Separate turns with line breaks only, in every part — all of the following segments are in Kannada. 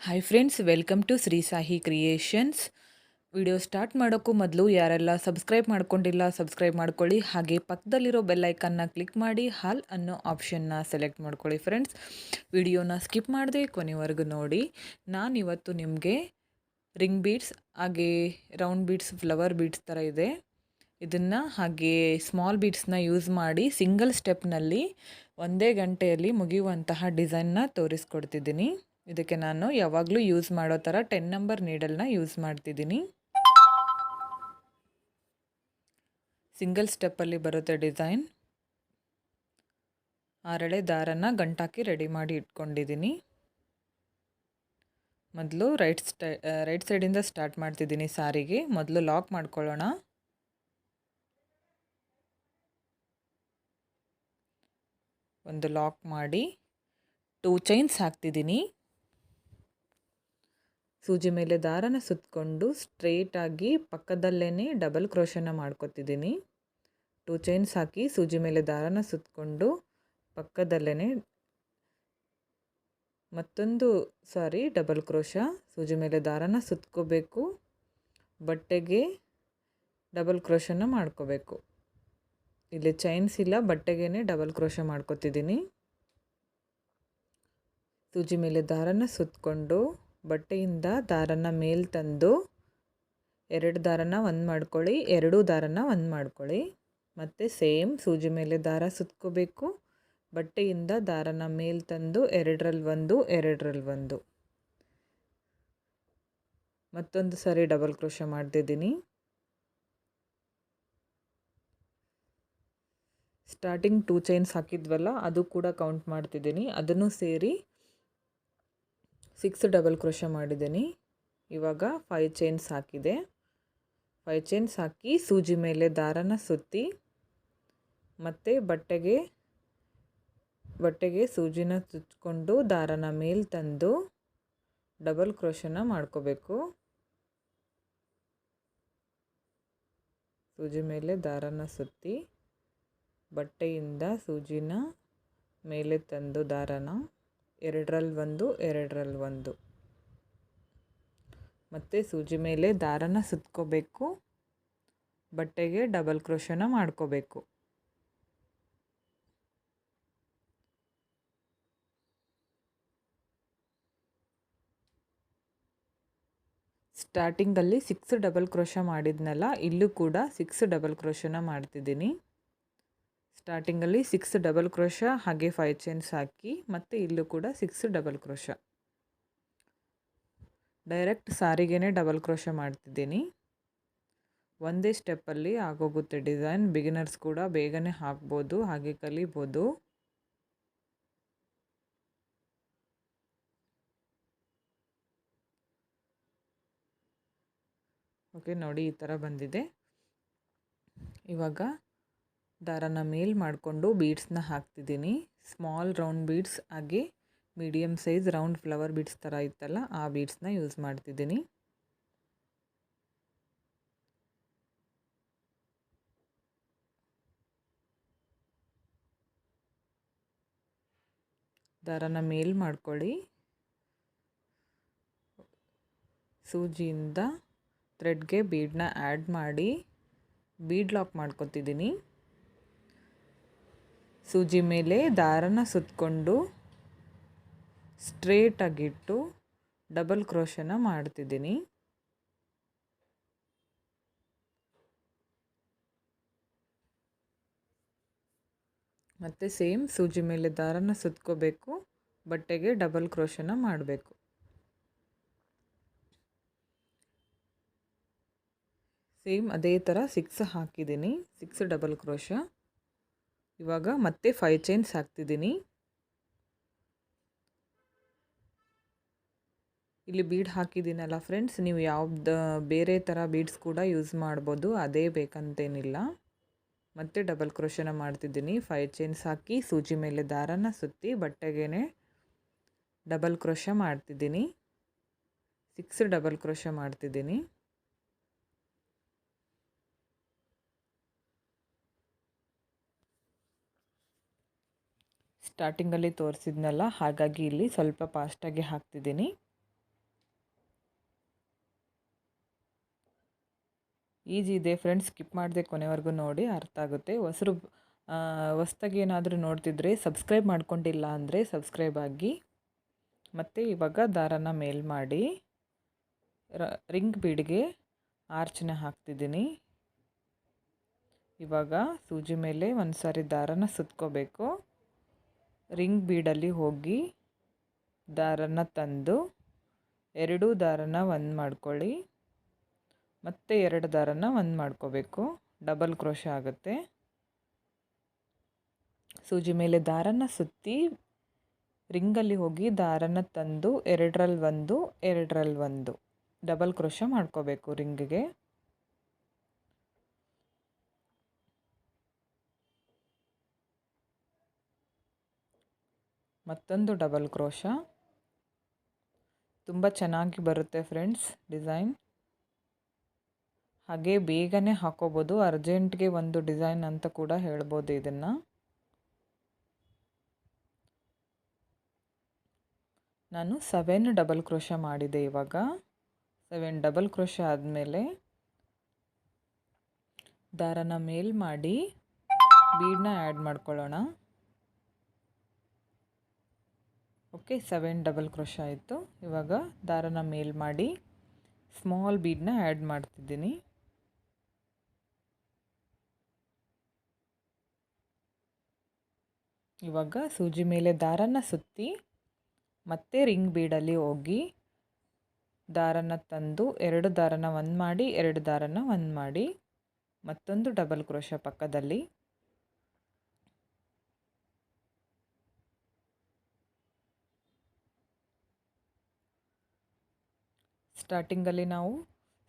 Hi friends welcome to Shri Sahi creations video start ಮಾಡೋಕ್ಕೂ ಮೊದಲು ಯಾರೆಲ್ಲ ಸಬ್ಸ್ಕ್ರೈಬ್ ಮಾಡ್ಕೊಂಡಿಲ್ಲ ಸಬ್ಸ್ಕ್ರೈಬ್ ಮಾಡ್ಕೊಳ್ಳಿ ಹಾಗೆ ಪಕ್ಕದಲ್ಲಿರೋ ಬೆಲ್ಲೈಕನ್ನ ಕ್ಲಿಕ್ ಮಾಡಿ ಹಾಲ್ ಅನ್ನೋ ಆಪ್ಷನ್ನ ಸೆಲೆಕ್ಟ್ ಮಾಡ್ಕೊಳ್ಳಿ ಫ್ರೆಂಡ್ಸ್ ವಿಡಿಯೋನ ಸ್ಕಿಪ್ ಮಾಡದೆ ಕೊನೆವರೆಗೂ ನೋಡಿ ನಾನಿವತ್ತು ನಿಮಗೆ ರಿಂಗ್ ಬೀಡ್ಸ್ ಹಾಗೆ ರೌಂಡ್ ಬೀಡ್ಸ್ ಫ್ಲವರ್ ಬೀಡ್ಸ್ ಥರ ಇದೆ ಇದನ್ನು ಹಾಗೆ ಸ್ಮಾಲ್ ಬೀಡ್ಸ್ನ ಯೂಸ್ ಮಾಡಿ ಸಿಂಗಲ್ ಸ್ಟೆಪ್ನಲ್ಲಿ ಒಂದೇ ಗಂಟೆಯಲ್ಲಿ ಮುಗಿಯುವಂತಹ ಡಿಸೈನ್ನ ತೋರಿಸ್ಕೊಡ್ತಿದ್ದೀನಿ ಇದಕ್ಕೆ ನಾನು ಯಾವಾಗಲೂ ಯೂಸ್ ಮಾಡೋ ಥರ ಟೆನ್ ನಂಬರ್ ನೀಡಲ್ನ ಯೂಸ್ ಮಾಡ್ತಿದ್ದೀನಿ. ಸಿಂಗಲ್ ಸ್ಟೆಪ್ಪಲ್ಲಿ ಬರುತ್ತೆ ಡಿಸೈನ್ ಆರಳೆ ದಾರನ ಗಂಟಾಕಿ ರೆಡಿ ಮಾಡಿ ಇಟ್ಕೊಂಡಿದ್ದೀನಿ. ಮೊದಲು ರೈಟ್ ಸ್ಟೈ ರೈಟ್ ಸೈಡಿಂದ ಸ್ಟಾರ್ಟ್ ಮಾಡ್ತಿದ್ದೀನಿ ಸಾರಿಗೆ. ಮೊದಲು ಲಾಕ್ ಮಾಡ್ಕೊಳ್ಳೋಣ. ಒಂದು ಲಾಕ್ ಮಾಡಿ ಟೂ ಚೈನ್ಸ್ ಹಾಕ್ತಿದ್ದೀನಿ. ಸೂಜಿ ಮೇಲೆ ದಾರನ ಸುತ್ತಕೊಂಡು ಸ್ಟ್ರೇಟಾಗಿ ಪಕ್ಕದಲ್ಲೇ ಡಬಲ್ ಕ್ರೋಶನ ಮಾಡ್ಕೊತಿದ್ದೀನಿ. ಟೂ ಚೈನ್ಸ್ ಹಾಕಿ ಸೂಜಿ ಮೇಲೆ ದಾರನ ಸುತ್ತಕೊಂಡು ಪಕ್ಕದಲ್ಲೇ ಮತ್ತೊಂದು ಸಾರಿ ಡಬಲ್ ಕ್ರೋಶ ಸೂಜಿ ಮೇಲೆ ದಾರನ ಸುತ್ಕೋಬೇಕು. ಬಟ್ಟೆಗೆ ಡಬಲ್ ಕ್ರೋಶನ ಮಾಡ್ಕೋಬೇಕು. ಇಲ್ಲಿ ಚೈನ್ಸ್ ಇಲ್ಲ ಬಟ್ಟೆಗೇ ಡಬಲ್ ಕ್ರೋಶ ಮಾಡ್ಕೋತಿದ್ದೀನಿ. ಸೂಜಿ ಮೇಲೆ ದಾರನ ಸುತ್ತಕೊಂಡು ಬಟ್ಟೆಯಿಂದ ದಾರನ ಮೇಲೆ ತಂದು ಎರಡು ದಾರನ ಒಂದು ಮಾಡ್ಕೊಳ್ಳಿ, ಎರಡೂ ದಾರನ ಒಂದು ಮಾಡ್ಕೊಳ್ಳಿ. ಮತ್ತು ಸೇಮ್ ಸೂಜಿ ಮೇಲೆ ದಾರ ಸುತ್ಕೋಬೇಕು. ಬಟ್ಟೆಯಿಂದ ದಾರನ ಮೇಲೆ ತಂದು ಎರಡರಲ್ಲಿ ಒಂದು ಎರಡರಲ್ಲಿ ಒಂದು. ಮತ್ತೊಂದು ಸಾರಿ ಡಬಲ್ ಕ್ರೋಶ ಮಾಡ್ತಿದ್ದೀನಿ. ಸ್ಟಾರ್ಟಿಂಗ್ ಟೂ ಚೈನ್ಸ್ ಹಾಕಿದ್ವಲ್ಲ, ಅದು ಕೂಡ ಕೌಂಟ್ ಮಾಡ್ತಿದ್ದೀನಿ. ಅದನ್ನು ಸೇರಿ ಸಿಕ್ಸ್ ಡಬಲ್ ಕ್ರೋಶ ಮಾಡಿದ್ದೀನಿ. ಇವಾಗ ಫೈವ್ ಚೈನ್ಸ್ ಹಾಕಿದೆ. ಫೈವ್ ಚೈನ್ಸ್ ಹಾಕಿ ಸೂಜಿ ಮೇಲೆ ದಾರನ ಸುತ್ತಿ, ಮತ್ತು ಬಟ್ಟೆಗೆ ಬಟ್ಟೆಗೆ ಸೂಜಿನ ಚುಚ್ಕೊಂಡು ದಾರನ ಮೇಲೆ ತಂದು ಡಬಲ್ ಕ್ರೋಶನ ಮಾಡ್ಕೋಬೇಕು. ಸೂಜಿ ಮೇಲೆ ದಾರನ ಸುತ್ತಿ, ಬಟ್ಟೆಯಿಂದ ಸೂಜಿನ ಮೇಲೆ ತಂದು ದಾರನ ಎರಡರಲ್ಲಿ ಒಂದು ಎರಡರಲ್ಲಿ ಒಂದು. ಮತ್ತು ಸೂಜಿ ಮೇಲೆ ದಾರನ ಸುತ್ಕೋಬೇಕು. ಬಟ್ಟೆಗೆ ಡಬಲ್ ಕ್ರೋಶನ ಮಾಡ್ಕೋಬೇಕು. ಸ್ಟಾರ್ಟಿಂಗಲ್ಲಿ ಸಿಕ್ಸ್ ಡಬಲ್ ಕ್ರೋಶ ಮಾಡಿದ್ನಲ್ಲ, ಇಲ್ಲೂ ಕೂಡ ಸಿಕ್ಸ್ ಡಬಲ್ ಕ್ರೋಶನ ಮಾಡ್ತಿದ್ದೀನಿ. ಸ್ಟಾರ್ಟಿಂಗಲ್ಲಿ ಸಿಕ್ಸ್ ಡಬಲ್ ಕ್ರೋಶ ಹಾಗೆ ಫೈವ್ ಚೈನ್ಸ್ ಹಾಕಿ ಮತ್ತು ಇಲ್ಲೂ ಕೂಡ ಸಿಕ್ಸ್ ಡಬಲ್ ಕ್ರೋಶ ಡೈರೆಕ್ಟ್ ಸಾರಿಗೆನೇ ಡಬಲ್ ಕ್ರೋಶ ಮಾಡ್ತಿದ್ದೀನಿ. ಒಂದೇ ಸ್ಟೆಪ್ಪಲ್ಲಿ ಆಗೋಗುತ್ತೆ ಡಿಸೈನ್ ಬಿಗಿನರ್ಸ್ ಕೂಡ ಬೇಗನೆ ಹಾಕ್ಬೋದು, ಹಾಗೆ ಕಲಿಬೋದು. ಓಕೆ ನೋಡಿ ಈ ಥರ ಬಂದಿದೆ. ಇವಾಗ ದಾರನ ಮೇಲ್ ಮಾಡಿಕೊಂಡು ಬೀಡ್ಸ್ನ ಹಾಕ್ತಿದ್ದೀನಿ. ಸ್ಮಾಲ್ ರೌಂಡ್ ಬೀಡ್ಸ್ ಹಾಗೆ medium size round flower beads ಥರ ಇತ್ತಲ್ಲ, ಆ ಬೀಡ್ಸ್ನ ಯೂಸ್ ಮಾಡ್ತಿದ್ದೀನಿ. ದಾರನ ಮೇಲ್ ಮಾಡ್ಕೊಳ್ಳಿ. ಸೂಜಿಯಿಂದ ಥ್ರೆಡ್ಗೆ ಬೀಡನ್ನ ಆ್ಯಡ್ ಮಾಡಿ, ಬೀಡ್ ಲಾಕ್ ಮಾಡ್ಕೊತಿದ್ದೀನಿ. ಸೂಜಿ ಮೇಲೆ ದಾರನ ಸುತ್ತಕೊಂಡು ಸ್ಟ್ರೇಟಾಗಿಟ್ಟು ಡಬಲ್ ಕ್ರೋಶನ ಮಾಡ್ತಿದ್ದೀನಿ. ಮತ್ತು ಸೇಮ್ ಸೂಜಿ ಮೇಲೆ ದಾರನ ಸುತ್ಕೋಬೇಕು, ಬಟ್ಟೆಗೆ ಡಬಲ್ ಕ್ರೋಶನ ಮಾಡಬೇಕು. ಸೇಮ್ ಅದೇ ಥರ ಸಿಕ್ಸ್ ಹಾಕಿದ್ದೀನಿ ಸಿಕ್ಸ್ ಡಬಲ್ ಕ್ರೋಶ ಇವಾಗ ಮತ್ತೆ ಫೈವ್ ಚೈನ್ಸ್ ಹಾಕ್ತಿದ್ದೀನಿ. ಇಲ್ಲಿ ಬೀಡ್ ಹಾಕಿದ್ದೀನಲ್ಲ ಫ್ರೆಂಡ್ಸ್ ನೀವು ಯಾವ್ದು ಬೇರೆ ಥರ ಬೀಡ್ಸ್ ಕೂಡ ಯೂಸ್ ಮಾಡ್ಬೋದು, ಅದೇ ಬೇಕಂತೇನಿಲ್ಲ. ಮತ್ತೆ ಡಬಲ್ ಕ್ರೋಶನ ಮಾಡ್ತಿದ್ದೀನಿ. ಫೈವ್ ಚೈನ್ಸ್ ಹಾಕಿ ಸೂಜಿ ಮೇಲೆ ದಾರನ ಸುತ್ತಿ ಬಟ್ಟೆಗೇನೆ ಡಬಲ್ ಕ್ರೋಶ ಮಾಡ್ತಿದ್ದೀನಿ. ಸಿಕ್ಸ್ ಡಬಲ್ ಕ್ರೋಶ ಮಾಡ್ತಿದ್ದೀನಿ. ಸ್ಟಾರ್ಟಿಂಗಲ್ಲಿ ತೋರಿಸಿದ್ನಲ್ಲ, ಹಾಗಾಗಿ ಇಲ್ಲಿ ಸ್ವಲ್ಪ ಫಾಸ್ಟಾಗಿ ಹಾಕ್ತಿದ್ದೀನಿ. ಈಜಿ ಇದೆ ಫ್ರೆಂಡ್ಸ್ ಸ್ಕಿಪ್ ಮಾಡಿದೆ ಕೊನೆವರೆಗೂ ನೋಡಿ, ಅರ್ಥ ಆಗುತ್ತೆ. ಹೊಸರು ಹೊಸ್ದಾಗಿ ಏನಾದರೂ ನೋಡ್ತಿದ್ರೆ ಸಬ್ಸ್ಕ್ರೈಬ್ ಮಾಡ್ಕೊಂಡಿಲ್ಲ ಅಂದರೆ ಸಬ್ಸ್ಕ್ರೈಬ್ ಆಗಿ. ಮತ್ತು ಇವಾಗ ದಾರನ ಮೇಲ್ ಮಾಡಿ. ರಿಂಗ್ ಬೀಡ್ಗೆ ಆರ್ಚನ ಹಾಕ್ತಿದ್ದೀನಿ. ಇವಾಗ ಸೂಜಿ ಮೇಲೆ ಒಂದು ಸಾರಿ ದಾರನ ಸುತ್ಕೋಬೇಕು. ರಿಂಗ್ ಬೀಡಲ್ಲಿ ಹೋಗಿ ದಾರನ ತಂದು ಎರಡೂ ದಾರನ ಒಂದು ಮಾಡ್ಕೊಳ್ಳಿ. ಮತ್ತೆ ಎರಡು ದಾರನ ಒಂದು ಮಾಡ್ಕೋಬೇಕು. ಡಬಲ್ ಕ್ರೋಶ ಆಗುತ್ತೆ. ಸೂಜಿ ಮೇಲೆ ದಾರನ ಸುತ್ತಿ ರಿಂಗಲ್ಲಿ ಹೋಗಿ ದಾರನ ತಂದು ಎರಡರಲ್ಲಿ ಒಂದು ಎರಡರಲ್ಲಿ ಒಂದು. ಡಬಲ್ ಕ್ರೋಶ ಮಾಡ್ಕೋಬೇಕು ರಿಂಗಿಗೆ. ಮತ್ತೊಂದು ಡಬಲ್ ಕ್ರೋಶ ತುಂಬ ಚೆನ್ನಾಗಿ ಬರುತ್ತೆ ಫ್ರೆಂಡ್ಸ್ ಡಿಸೈನ್ ಹಾಗೆ ಬೇಗನೆ ಹಾಕೋಬೋದು. ಅರ್ಜೆಂಟ್ಗೆ ಒಂದು ಡಿಸೈನ್ ಅಂತ ಕೂಡ ಹೇಳ್ಬೋದು ಇದನ್ನು. ನಾನು ಸೆವೆನ್ ಡಬಲ್ ಕ್ರೋಶ ಮಾಡಿದೆ ಇವಾಗ. ಸೆವೆನ್ ಡಬಲ್ ಕ್ರೋಶ ಆದಮೇಲೆ ದಾರನ ಮೇಲ್ ಮಾಡಿ ಬೀಡನ್ನ ಆ್ಯಡ್ ಮಾಡ್ಕೊಳ್ಳೋಣ. ಓಕೆ ಸೆವೆನ್ ಡಬಲ್ ಕ್ರೋಶ ಆಯಿತು. ಇವಾಗ ದಾರನ ಮೇಲ್ ಮಾಡಿ ಸ್ಮಾಲ್ ಬೀಡನ್ನ ಆ್ಯಡ್ ಮಾಡ್ತಿದ್ದೀನಿ. ಇವಾಗ ಸೂಜಿ ಮೇಲೆ ದಾರನ ಸುತ್ತಿ ಮತ್ತೆ ರಿಂಗ್ ಬೀಡಲ್ಲಿ ಹೋಗಿ ದಾರನ ತಂದು ಎರಡು ದಾರನ ಒಂದು ಮಾಡಿ, ಎರಡು ದಾರನ ಒಂದು ಮಾಡಿ ಮತ್ತೊಂದು ಡಬಲ್ ಕ್ರೋಶ ಪಕ್ಕದಲ್ಲಿ ಸ್ಟಾರ್ಟಿಂಗಲ್ಲಿ ನಾವು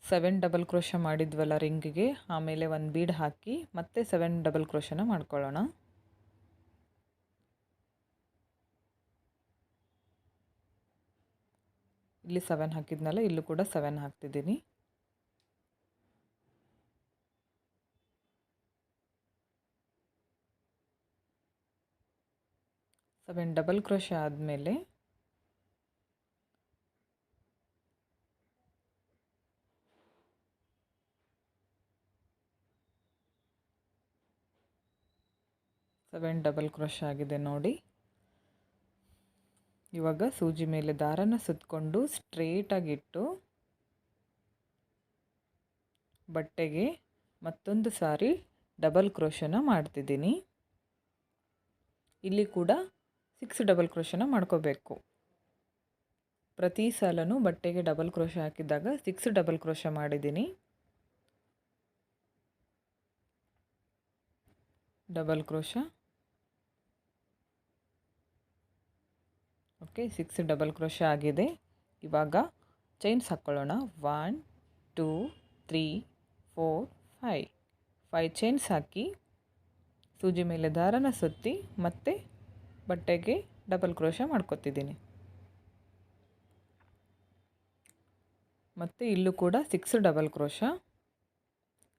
ಸೆವೆನ್ ಡಬಲ್ ಕ್ರೋಶ ಮಾಡಿದ್ವಲ್ಲ ರಿಂಗಿಗೆ, ಆಮೇಲೆ ಒಂದು ಬೀಡ್ ಹಾಕಿ ಮತ್ತೆ ಸೆವೆನ್ ಡಬಲ್ ಕ್ರೋಶನ ಮಾಡ್ಕೊಳ್ಳೋಣ. ಇಲ್ಲಿ ಸೆವೆನ್ ಹಾಕಿದ್ನಲ್ಲ, ಇಲ್ಲೂ ಕೂಡ ಸೆವೆನ್ ಹಾಕ್ತಿದ್ದೀನಿ. ಸೆವೆನ್ ಡಬಲ್ ಕ್ರೋಶ ಆದಮೇಲೆ ಸೆವೆನ್ ಡಬಲ್ ಕ್ರೋಶ ಆಗಿದೆ ನೋಡಿ. ಇವಾಗ ಸೂಜಿ ಮೇಲೆ ದಾರನ ಸುತ್ತಕೊಂಡು ಸ್ಟ್ರೇಟಾಗಿಟ್ಟು ಬಟ್ಟೆಗೆ ಮತ್ತೊಂದು ಸಾರಿ ಡಬಲ್ ಕ್ರೋಶನ ಮಾಡ್ತಿದ್ದೀನಿ. ಇಲ್ಲಿ ಕೂಡ ಸಿಕ್ಸ್ ಡಬಲ್ ಕ್ರೋಶನ ಮಾಡ್ಕೋಬೇಕು. ಪ್ರತಿ ಸಲನೂ ಬಟ್ಟೆಗೆ ಡಬಲ್ ಕ್ರೋಶ ಹಾಕಿದಾಗ ಸಿಕ್ಸ್ ಡಬಲ್ ಕ್ರೋಶ ಮಾಡಿದ್ದೀನಿ. Double crochet. Okay six double crochet ಆಗಿದೆ. ಇವಾಗ ಚೈನ್ಸ್ ಹಾಕ್ಕೊಳ್ಳೋಣ one two three four five five chains ಹಾಕಿ ಸೂಜಿ ಮೇಲೆ ದಾರನ ಸುತ್ತಿ ಮತ್ತೆ ಬಟ್ಟೆಗೆ ಡಬಲ್ ಕ್ರೋಶ ಮಾಡ್ಕೊತಿದ್ದೀನಿ. ಮತ್ತು ಇಲ್ಲೂ ಕೂಡ ಸಿಕ್ಸ್ ಡಬಲ್ ಕ್ರೋಶ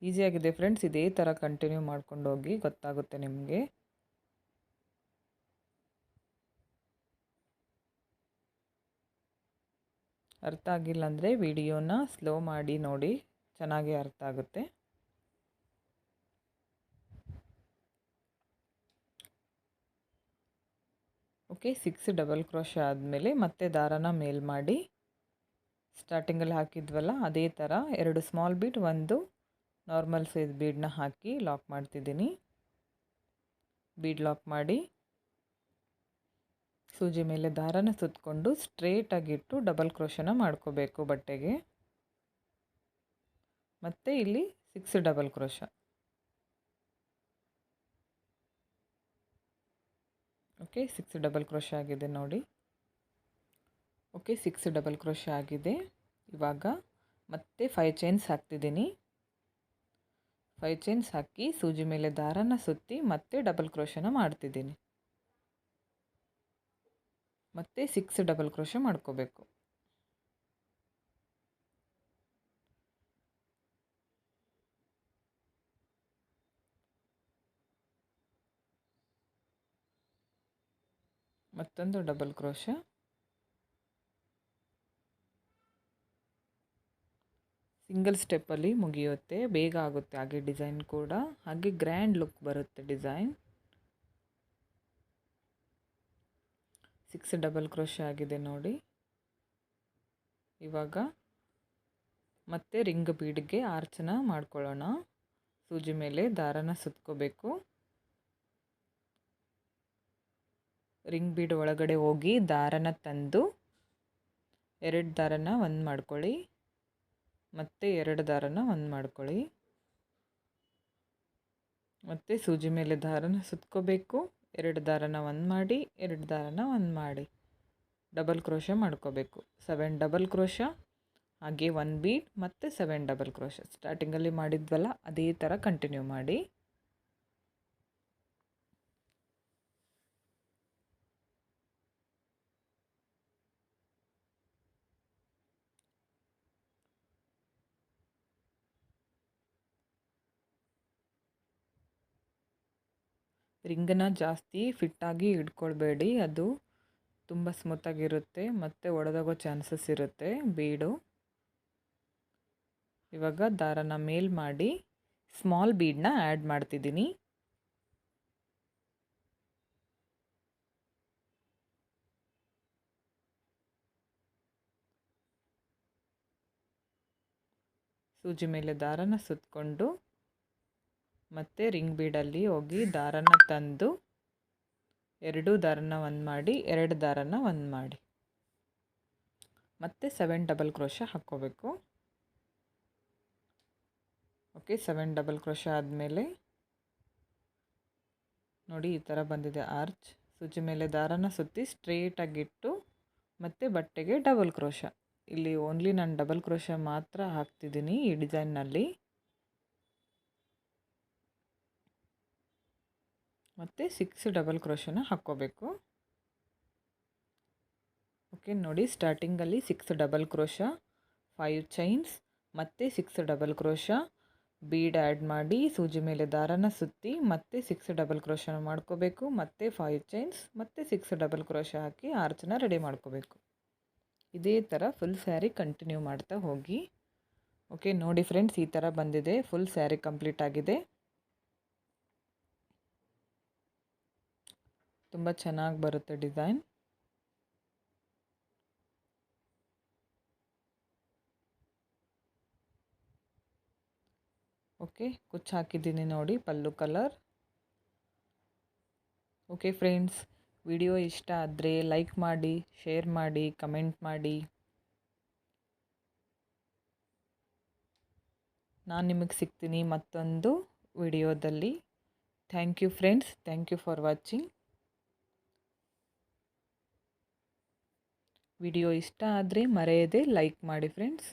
ಈಸಿಯಾಗಿದೆ ಫ್ರೆಂಡ್ಸ್ ಇದೇ ಥರ ಕಂಟಿನ್ಯೂ ಮಾಡ್ಕೊಂಡು ಹೋಗಿ ಗೊತ್ತಾಗುತ್ತೆ ನಿಮಗೆ. ಅರ್ಥ ಆಗಿಲ್ಲ ಅಂದರೆ ವಿಡಿಯೋನ ಸ್ಲೋ ಮಾಡಿ ನೋಡಿ, ಚೆನ್ನಾಗಿ ಅರ್ಥ ಆಗುತ್ತೆ. ಓಕೆ, ಸಿಕ್ಸ್ ಡಬಲ್ ಕ್ರೋಶ ಆದಮೇಲೆ ಮತ್ತೆ ದಾರನ ಮೇಲ್ ಮಾಡಿ. ಸ್ಟಾರ್ಟಿಂಗಲ್ಲಿ ಹಾಕಿದ್ವಲ್ಲ, ಅದೇ ಥರ ಎರಡು ಸ್ಮಾಲ್ ಬೀಟ್ ಒಂದು ನಾರ್ಮಲ್ ಸೈಜ್ ಬೀಡನ್ನ ಹಾಕಿ ಲಾಕ್ ಮಾಡ್ತಿದ್ದೀನಿ. ಬೀಡ್ ಲಾಕ್ ಮಾಡಿ. ಸೂಜಿ ಮೇಲೆ ದಾರನ ಸುತ್ತಕೊಂಡು ಸ್ಟ್ರೇಟಾಗಿಟ್ಟು ಡಬಲ್ ಕ್ರೋಶನ ಮಾಡ್ಕೋಬೇಕು ಬಟ್ಟೆಗೆ. ಮತ್ತು ಇಲ್ಲಿ six double crochet okay six double crochet ಆಗಿದೆ ನೋಡಿ. ಓಕೆ ಸಿಕ್ಸ್ ಡಬಲ್ ಕ್ರೋಶ ಆಗಿದೆ. ಇವಾಗ ಮತ್ತೆ ಫೈವ್ ಚೈನ್ಸ್ ಹಾಕ್ತಿದ್ದೀನಿ. ಫೈವ್ ಚೈನ್ಸ್ ಹಾಕಿ ಸೂಜಿ ಮೇಲೆ ದಾರನ ಸುತ್ತಿ ಮತ್ತೆ ಡಬಲ್ ಕ್ರೋಶನ ಮಾಡ್ತಿದ್ದೀನಿ. ಮತ್ತು ಸಿಕ್ಸ್ ಡಬಲ್ ಕ್ರೋಶ ಮಾಡ್ಕೋಬೇಕು. ಮತ್ತೊಂದು ಡಬಲ್ ಕ್ರೋಶ ಸಿಂಗಲ್ ಸ್ಟೆಪ್ಪಲ್ಲಿ ಮುಗಿಯುತ್ತೆ. ಬೇಗ ಆಗುತ್ತೆ. ಹಾಗೆ ಡಿಸೈನ್ ಕೂಡ. ಹಾಗೆ ಗ್ರ್ಯಾಂಡ್ ಲುಕ್ ಬರುತ್ತೆ ಡಿಸೈನ್ ಸಿಕ್ಸ್ ಡಬಲ್ ಕ್ರೋಶ ಆಗಿದೆ ನೋಡಿ. ಇವಾಗ ಮತ್ತೆ ರಿಂಗ್ ಬೀಡ್ಗೆ ಆರ್ಚನ ಮಾಡ್ಕೊಳ್ಳೋಣ. ಸೂಜಿ ಮೇಲೆ ದಾರನ ಸುತ್ಕೋಬೇಕು. ರಿಂಗ್ ಬೀಡ್ ಒಳಗಡೆ ಹೋಗಿ ದಾರನ ತಂದು ಎರಡು ದಾರನ ಒಂದು ಮಾಡ್ಕೊಳ್ಳಿ. ಮತ್ತೆ ಎರಡು ದಾರನ ಒಂದು ಮಾಡ್ಕೊಳ್ಳಿ. ಮತ್ತು ಸೂಜಿ ಮೇಲೆ ದಾರನ ಸುತ್ಕೋಬೇಕು. ಎರಡು ದಾರನ ಒಂದು ಮಾಡಿ, ಎರಡು ದಾರನ ಒಂದು ಮಾಡಿ. ಡಬಲ್ ಕ್ರೋಶ ಮಾಡ್ಕೋಬೇಕು. ಸೆವೆನ್ ಡಬಲ್ ಕ್ರೋಶ, ಹಾಗೆ ಒನ್ ಬೀಟ್ ಮತ್ತು ಸೆವೆನ್ ಡಬಲ್ ಕ್ರೋಶ. ಸ್ಟಾರ್ಟಿಂಗಲ್ಲಿ ಮಾಡಿದ್ವಲ್ಲ, ಅದೇ ಥರ ಕಂಟಿನ್ಯೂ ಮಾಡಿ. ರಿಂಗನ್ನ ಜಾಸ್ತಿ ಫಿಟ್ಟಾಗಿ ಇಟ್ಕೊಳ್ಬೇಡಿ ಅದು ತುಂಬ ಸ್ಮೂತಾಗಿರುತ್ತೆ, ಮತ್ತು ಒಡೆದೋಗೋ ಚಾನ್ಸಸ್ ಇರುತ್ತೆ. ಬೀಡು. ಇವಾಗ ದಾರನ ಮೇಲ್ ಮಾಡಿ ಸ್ಮಾಲ್ ಬೀಡನ್ನ ಆ್ಯಡ್ ಮಾಡ್ತಿದ್ದೀನಿ. ಸೂಜಿ ಮೇಲೆ ದಾರನ ಸುತ್ತಕೊಂಡು ಮತ್ತು ರಿಂಗ್ ಬೀಡಲ್ಲಿ ಹೋಗಿ ದಾರನ ತಂದು ಎರಡು ದಾರನ ಒಂದು ಮಾಡಿ, ಎರಡು ದಾರನ ಒಂದು ಮಾಡಿ. ಮತ್ತೆ ಸೆವೆನ್ ಡಬಲ್ ಕ್ರೋಶ ಹಾಕ್ಕೋಬೇಕು. ಓಕೆ ಸೆವೆನ್ ಡಬಲ್ ಕ್ರೋಶ ಆದಮೇಲೆ ನೋಡಿ ಈ ಥರ ಬಂದಿದೆ ಆರ್ಚ್ ಸೂಜಿ ಮೇಲೆ ದಾರನ ಸುತ್ತಿ ಸ್ಟ್ರೇಟಾಗಿಟ್ಟು ಮತ್ತು ಬಟ್ಟೆಗೆ ಡಬಲ್ ಕ್ರೋಶ ಇಲ್ಲಿ ಓನ್ಲಿ ನಾನು ಡಬಲ್ ಕ್ರೋಶ ಮಾತ್ರ ಹಾಕ್ತಿದ್ದೀನಿ ಈ ಡಿಸೈನ್ನಲ್ಲಿ ಮತ್ತು ಸಿಕ್ಸ್ ಡಬಲ್ ಕ್ರೋಶನ ಹಾಕ್ಕೋಬೇಕು. ಓಕೆ ನೋಡಿ ಸ್ಟಾರ್ಟಿಂಗಲ್ಲಿ six double crochet five chains ಮತ್ತು six double crochet bead add ಮಾಡಿ, ಸೂಜಿ ಮೇಲೆ ದಾರನ ಸುತ್ತಿ, ಮತ್ತೆ ಸಿಕ್ಸ್ ಡಬಲ್ ಕ್ರೋಶನ ಮಾಡ್ಕೋಬೇಕು, ಮತ್ತೆ ಫೈವ್ ಚೈನ್ಸ್ ಮತ್ತು ಸಿಕ್ಸ್ ಡಬಲ್ ಕ್ರೋಶ ಹಾಕಿ ಆರ್ಚನ ರೆಡಿ ಮಾಡ್ಕೋಬೇಕು. ಇದೇ ಥರ ಫುಲ್ ಸ್ಯಾರಿ ಕಂಟಿನ್ಯೂ ಮಾಡ್ತಾ ಹೋಗಿ. ಓಕೆ ನೋಡಿ ಫ್ರೆಂಡ್ಸ್ ಈ ಥರ ಬಂದಿದೆ ಫುಲ್ ಸ್ಯಾರಿ ಕಂಪ್ಲೀಟ್ ಆಗಿದೆ. ತುಂಬ ಚೆನ್ನಾಗಿ ಬರುತ್ತೆ ಡಿಸೈನ್. ಓಕೆ, ಕುಚ್ಚು ಹಾಕಿದ್ದೀನಿ ನೋಡಿ pallu colour. Okay friends, video ಇಷ್ಟ ಆದರೆ ಲೈಕ್ ಮಾಡಿ, ಶೇರ್ ಮಾಡಿ, ಕಮೆಂಟ್ ಮಾಡಿ. ನಾನು ನಿಮಗೆ ಸಿಗ್ತೀನಿ ಮತ್ತೊಂದು ವಿಡಿಯೋದಲ್ಲಿ. Thank you friends, thank you for watching. Video ಇಷ್ಟ ಆದರೆ ಮರೆಯದೆ ಲೈಕ್ ಮಾಡಿ ಫ್ರೆಂಡ್ಸ್